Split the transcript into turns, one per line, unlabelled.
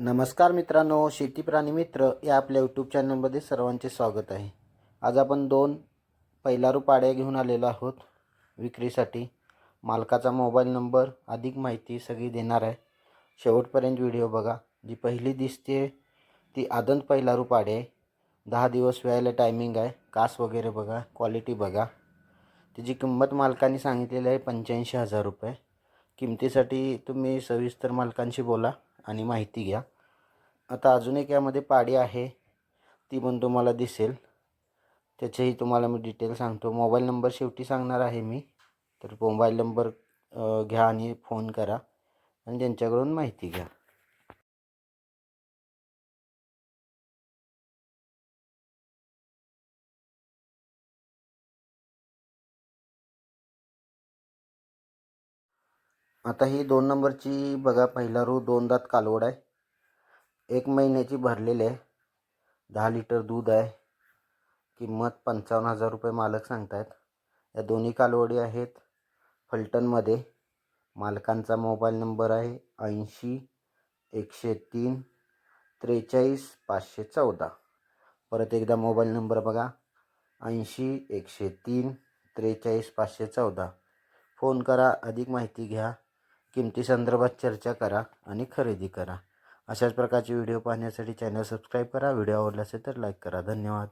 नमस्कार मित्रांनो शेती प्राणी मित्र या आपल्या यूट्यूब चॅनलमध्ये सर्वांचे स्वागत आहे. आज आपण दोन पहिलारू पाड्या घेऊन आलेलो आहोत विक्रीसाठी. मालकाचा मोबाईल नंबर अधिक माहिती सगळी देणार आहे. शेवटपर्यंत व्हिडिओ बघा. जी पहिली दिसते ती आदंत पहिलारू पाडे. आहे दहा दिवस व्हायला टायमिंग आहे. कास वगैरे बघा. क्वालिटी बघा. त्याची किंमत मालकाने सांगितलेली आहे पंच्याऐंशी हजार रुपये. किमतीसाठी तुम्ही सविस्तर मालकांशी बोला. आणि माहिती घ्या. आता अजून एक यामध्ये पाडी आहे. ती पण तुम्हाला दिसेल. त्याचेही तुम्हाला मी डिटेल सांगतो. मोबाईल नंबर शेवटी सांगणार आहे मी. तर मोबाईल नंबर घ्या आणि फोन करा. आणि त्यांच्याकडून माहिती घ्या. आता ही दोन नंबरची बघा पहिला रू दोन दात कालवड आहे. एक महिन्याची भरलेली आहे. दहा लिटर दूध आहे. किंमत पंचावन्न हजार रुपये मालक सांगतायत. या दोन्ही कालवडी आहेत फलटणमध्ये. मालकांचा मोबाईल नंबर आहे ऐंशी एकशे तीन त्रेचाळीस पाचशे चौदा. परत एकदा मोबाईल नंबर बघा ऐंशी एकशे तीन त्रेचाळीस पाचशे चौदा. फोन करा अधिक माहिती घ्या. किमतीसंदर्भात चर्चा करा आणि खरेदी करा. अशाच प्रकारचे व्हिडिओ पाहण्यासाठी चॅनल सबस्क्राईब करा. व्हिडिओ आवडला असेल तर लाईक करा. धन्यवाद.